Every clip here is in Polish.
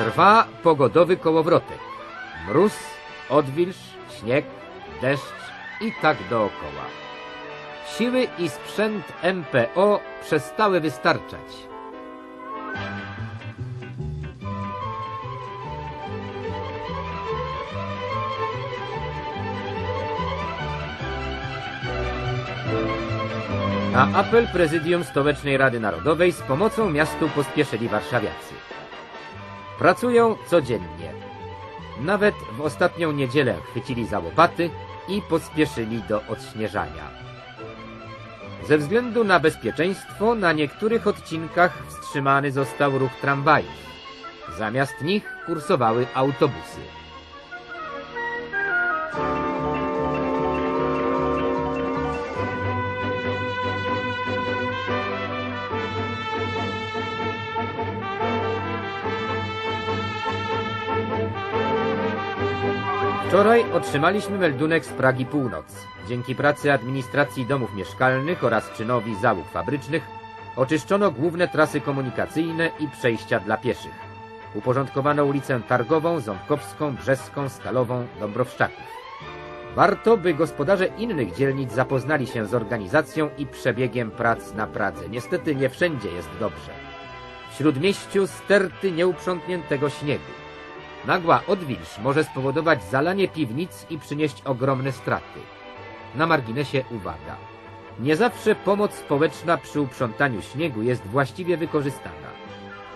Trwa pogodowy kołowrotek. Mróz, odwilż, śnieg, deszcz i tak dookoła. Siły i sprzęt MPO przestały wystarczać. Na apel Prezydium Stołecznej Rady Narodowej z pomocą miastu pospieszyli warszawiacy. Pracują codziennie. Nawet w ostatnią niedzielę chwycili za łopaty i pospieszyli do odśnieżania. Ze względu na bezpieczeństwo na niektórych odcinkach wstrzymany został ruch tramwajów. Zamiast nich kursowały autobusy. Wczoraj otrzymaliśmy meldunek z Pragi Północ. Dzięki pracy administracji domów mieszkalnych oraz czynowi załóg fabrycznych oczyszczono główne trasy komunikacyjne i przejścia dla pieszych. Uporządkowano ulicę Targową, Ząbkowską, Brzeską, Stalową, Dąbrowszczaków. Warto, by gospodarze innych dzielnic zapoznali się z organizacją i przebiegiem prac na Pradze. Niestety nie wszędzie jest dobrze. W śródmieściu sterty nieuprzątniętego śniegu. Nagła odwilż może spowodować zalanie piwnic i przynieść ogromne straty. Na marginesie uwaga. Nie zawsze pomoc społeczna przy uprzątaniu śniegu jest właściwie wykorzystana.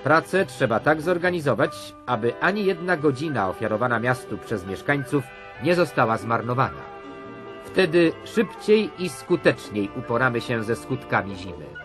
Pracę trzeba tak zorganizować, aby ani jedna godzina ofiarowana miastu przez mieszkańców nie została zmarnowana. Wtedy szybciej i skuteczniej uporamy się ze skutkami zimy.